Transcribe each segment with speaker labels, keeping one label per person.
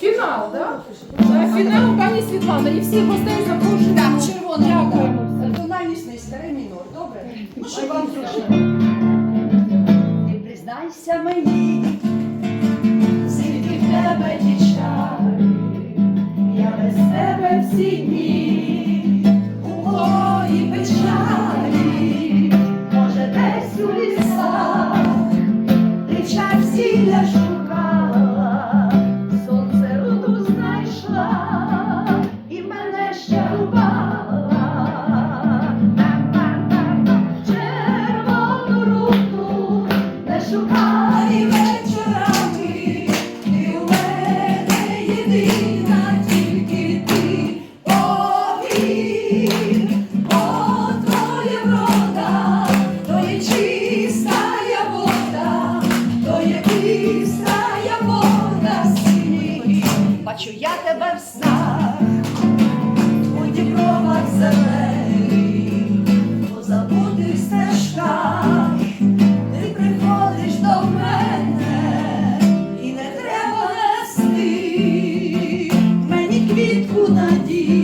Speaker 1: Фінал, так? Е, фінал пані Світлана. І всі гостей запрошують.
Speaker 2: Так, червоний.
Speaker 1: Дякуємо.
Speaker 2: Тональність старе мінор. Добре? Ну, що
Speaker 1: вам зручно.
Speaker 2: Ти признайся мені, звідки в тебе ті чари, я без тебе всі бистрая вода синій. Бачу я тебе в снах, у дібровах зелених, по забутих стежках, ти приходиш до мене, і не треба нести мені квітку надії,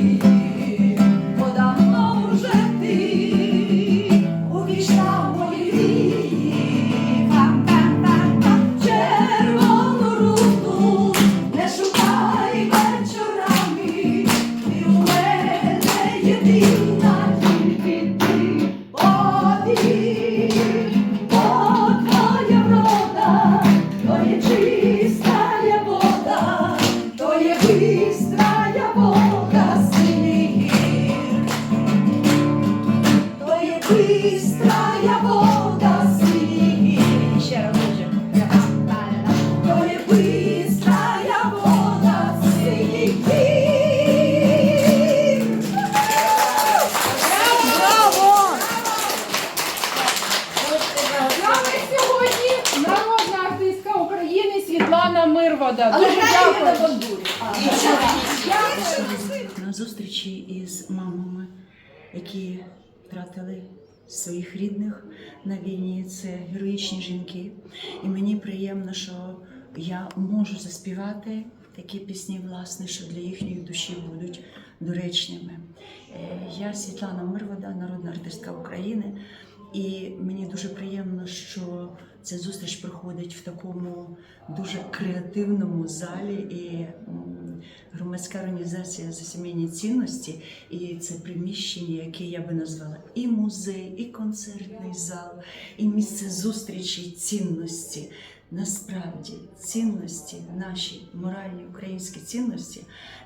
Speaker 1: Thank. України Мирвода. Дуже
Speaker 2: на
Speaker 1: дякую.
Speaker 3: на зустрічі із мамами, які втратили своїх рідних на війні. Це героїчні жінки. І мені приємно, що я можу заспівати такі пісні, власне, що для їхньої душі будуть доречними. Е, Я Світлана Мирвода, народна артистка України. І мені дуже приємно, що ця зустріч проходить в такому дуже креативному залі. І громадська організація за сімейні цінності, і це приміщення, яке я би назвала і музей, і концертний зал, і місце зустрічі цінності. Насправді цінності, наші моральні українські цінності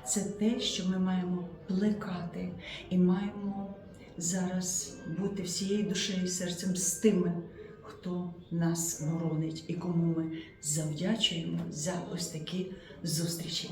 Speaker 3: це те, що ми маємо плекати і маємо зараз бути всією душею і серцем з тими, хто нас боронить і кому ми завдячуємо за ось такі зустрічі.